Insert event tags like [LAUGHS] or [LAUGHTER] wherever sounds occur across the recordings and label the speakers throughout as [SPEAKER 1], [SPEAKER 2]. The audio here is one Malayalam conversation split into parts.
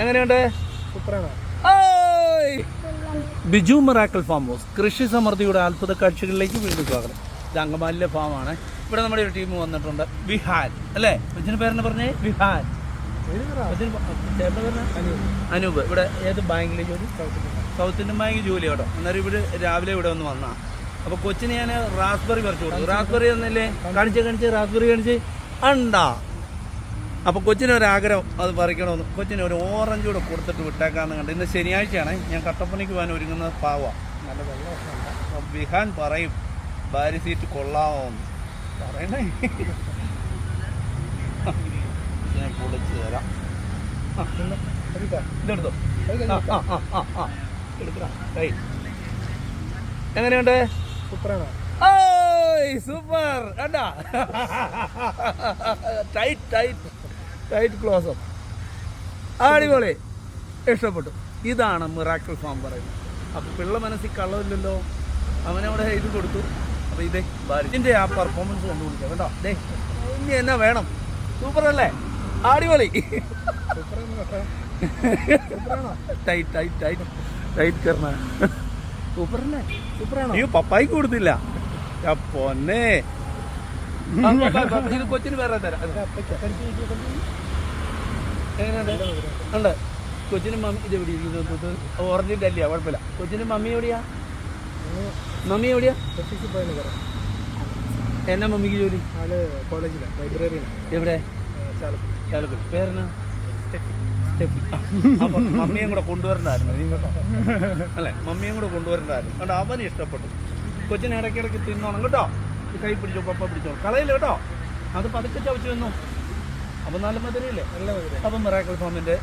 [SPEAKER 1] എങ്ങനെയുണ്ട്. Biju miracle farm house. കൃഷി സമൃദ്ധിയുടെ അത്ഭുത കാഴ്ചകളിലേക്ക് വീണ്ടും സ്വാഗതം. ഇത് അങ്കമാലിലെ ഫാമാണ്. ഇവിടെ നമ്മുടെ ഒരു ടീം വന്നിട്ടുണ്ട്. വിഹാൻ. അല്ലേ? കൊച്ചിന് പേരെന്ന് പറഞ്ഞേ? വിഹാൻ? അനൂപ്. ഇവിടെ ഏത് ബാങ്കിലേക്ക് സൗത്ത് ഇന്ത്യൻ ബാങ്ക് ജോലി കേട്ടോ. അന്നേരം ഇവിടെ രാവിലെ ഇവിടെ ഒന്ന് വന്നാ. അപ്പൊ കൊച്ചിന് ഞാൻ റാസ്ബെറി പറിച്ചു കൊടുത്തു. റാസ്ബെറി ഒന്നല്ലേ കാണിച്ച് കാണിച്ച് റാസ്ബെറി കാണിച്ച്. ഉണ്ടാ അപ്പൊ കൊച്ചിനൊരാഗ്രഹം അത് പറിക്കണമെന്ന്. കൊച്ചിന് ഒരു ഓറഞ്ച് കൂടെ കൊടുത്തിട്ട് വിട്ടേക്കാന്ന് കണ്ട്. ഇന്ന് ശനിയാഴ്ചയാണ്. ഞാൻ കട്ടപ്പനയ്ക്ക് പോകാൻ ഒരുങ്ങുന്നത് പാവ. ബിഹാൻ പറയും ഭാര്യ സീറ്റ് കൊള്ളാമോന്ന് പറയണേ. ഞാൻ കുളിച്ച് തരാം ഇതെടുത്തോ. ആ, ആ, ആ, ആ. എങ്ങനെയുണ്ട്? ഓയ് സൂപ്പർ. കണ്ടാ? ടൈറ്റ് ടൈറ്റ് ടൈറ്റ് ക്ലോസ് അടിപൊളി. ഇഷ്ടപ്പെട്ടു. ഇതാണ് മിറാക്കിൾ ഫാം പറയുന്നത്. അപ്പൊ പിള്ള മനസ്സിൽ കള്ളമില്ലല്ലോ. അവനവിടെ ഇത് കൊടുത്തു. അപ്പൊ ഇതേ ഇതിന്റെ ആ പെർഫോമൻസ് കണ്ടുപിടിക്കാം കേട്ടോ. ദേ ഇനി എന്നാ വേണം? സൂപ്പർ അല്ലേ? അടിപൊളി. ടൈറ്റ് ടൈറ്റ് ടൈറ്റ് ടൈറ്റ് കർണ. സൂപ്പറാണോ? അയ്യോ പപ്പായിക്ക് കൊടുത്തില്ല. പൊന്നെ. ഇത് കൊച്ചിന് വേറെ തരാം. ഉണ്ട്. കൊച്ചിനും മമ്മി ഇത് എവിടെ ഇരിക്കുന്നത് ഓറഞ്ചിന്റെ അല്ലയാ കുഴപ്പമില്ല. കൊച്ചിന് മമ്മി എവിടെയാ? മമ്മി എവിടെയാ? എന്നാ മമ്മിക്ക് ജോലി?
[SPEAKER 2] കോളേജിലെ ലൈബ്രറിയിലാണ്
[SPEAKER 1] എവിടെ? പേരെന്നാ? സ്റ്റെഫി. അപ്പൊ മമ്മിയും കൂടെ കൊണ്ടുവരണ്ടായിരുന്നു. നീ കേട്ടോ [LAUGHS] അല്ലേ? മമ്മിയും കൂടെ കൊണ്ടുവരണ്ടായിരുന്നു. അതുകൊണ്ട് അവന് ഇഷ്ടപ്പെട്ടു. കൊച്ചിനെ ഇടയ്ക്കിടയ്ക്ക് തിന്നോണം. കേട്ടോ? കൈ പിടിച്ചോ പപ്പ പിടിച്ചോ. കളയില്ല കേട്ടോ? അത് പതുക്കെ ചവച്ചു വന്നു അപ്പം നല്ല മധുരയില്ലേ
[SPEAKER 2] നല്ല മധുര.
[SPEAKER 1] അപ്പം മിറാക്കൽ ഫാമിന്റെ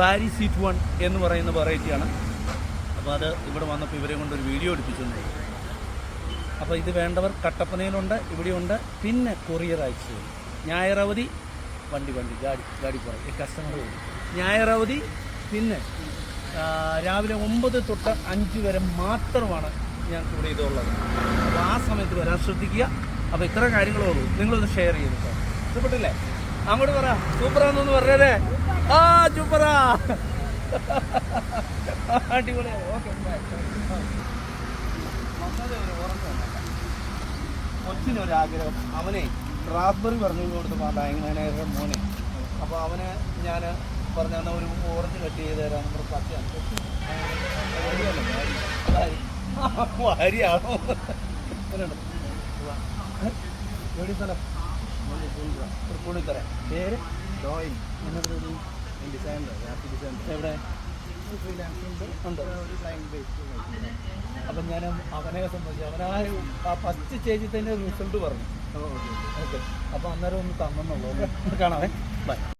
[SPEAKER 1] ബാരി സീറ്റ് വൺ എന്ന് പറയുന്ന വെറൈറ്റിയാണ്. അപ്പോൾ അത് ഇവിടെ വന്നപ്പോൾ ഇവരെ കൊണ്ട് ഒരു വീഡിയോ എടുപ്പിച്ചിട്ടുണ്ട്. അപ്പോൾ ഇത് വേണ്ടവർ കട്ടപ്പനയിലുണ്ട് ഇവിടെയുണ്ട്. പിന്നെ കൊറിയർ അയച്ചു ഞായറവധി വണ്ടി വണ്ടി ഗാഡി ഗാഡി പറയും കസ്റ്റമർ വരും ഞായറവധി പിന്നെ രാവിലെ ഒമ്പത് തൊട്ട് അഞ്ച് വരെ മാത്രമാണ് ഞാൻ ഇവിടെ ഇതുള്ളത്. അപ്പോൾ ആ സമയത്ത് വരാൻ ശ്രദ്ധിക്കുക. അപ്പോൾ ഇത്ര കാര്യങ്ങളേ ഉള്ളൂ. നിങ്ങളൊന്ന് ഷെയർ കേട്ടോ ഇഷ്ടപ്പെട്ടില്ലേ? അങ്ങോട്ട് പറ. സൂപ്പറാന്നൊന്ന് പറഞ്ഞേ ആ സൂപ്പറാ. അടിപൊളിയാ. ഓക്കെ കൊച്ചിനൊരാഗ്രഹം. അവനെ റാസ്ബെറി പറഞ്ഞു കൊടുത്തപ്പോൾ ഭയങ്കര മോനെ? അപ്പോൾ അവനെ ഞാൻ പറഞ്ഞ ഒരു ഓറഞ്ച് കട്ട് ചെയ്ത് തരാൻ നമ്മുടെ പച്ചയാണ് ഭാര്യയാണോ? എവിടെ സ്ഥലം? തൃപ്പൂണിത്തറ. പേര്?
[SPEAKER 2] ഡോയിൻ.
[SPEAKER 1] എന്നൊരു
[SPEAKER 2] ഡിസൈനർ ഗ്രാഫിക് ഡിസൈനർ.
[SPEAKER 1] എവിടെ? ഉണ്ട്.
[SPEAKER 2] ഒരു ക്ലൈന്റ് ബേസ്
[SPEAKER 1] അപ്പം ഞാൻ അവനെ സംബന്ധിച്ച് അവനാ ആ ഫസ്റ്റ് സ്റ്റേജിൽ തന്നെ റിസൾട്ട് പറഞ്ഞു. ഓക്കെ അപ്പം അന്നേരം ഒന്ന് തന്നെന്നുള്ളൂ. കാണാവേ. ബൈ